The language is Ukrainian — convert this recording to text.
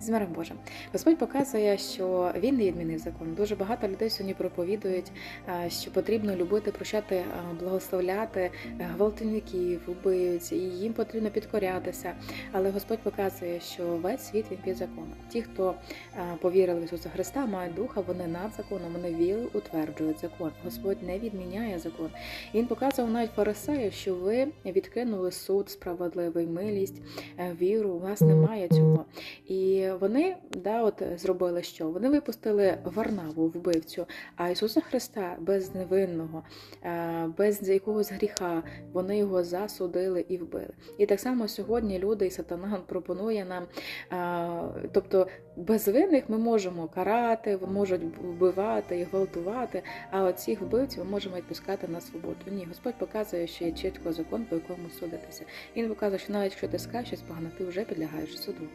З миром Божим. Господь показує, що він не відмінив закон. Дуже багато людей сьогодні проповідують, е, що потрібно любити, прощати, е, благословляти е, гвалтівників, вбивць, і їм потрібно підкорятися. Але Господь показує, що весь світ він під законом. Ті, хто повірили в Ісуса Христа, мають духа, вони над законом, вони вірою утверджують закон. Господь не відміняє закон. Він показував навіть фарисею, що ви відкинули суд, справедливий милість, віру. У вас немає цього. І вони да, от зробили що? Вони випустили Варнаву, вбивцю, а Ісуса Христа безневинного, е, без якогось гріха, вони його засудили і вбили. І так само сьогодні люди і сатана пропонує нам, е, тобто безвинних ми можемо карати, можуть вбивати і гвалтувати, а от вбивців ми можемо відпускати на свободу. Ні, Господь показує, що є чітко закон, по якому судитися. Він показує, що навіть якщо ти скажеш щось погано, ти вже підлягаєш суду.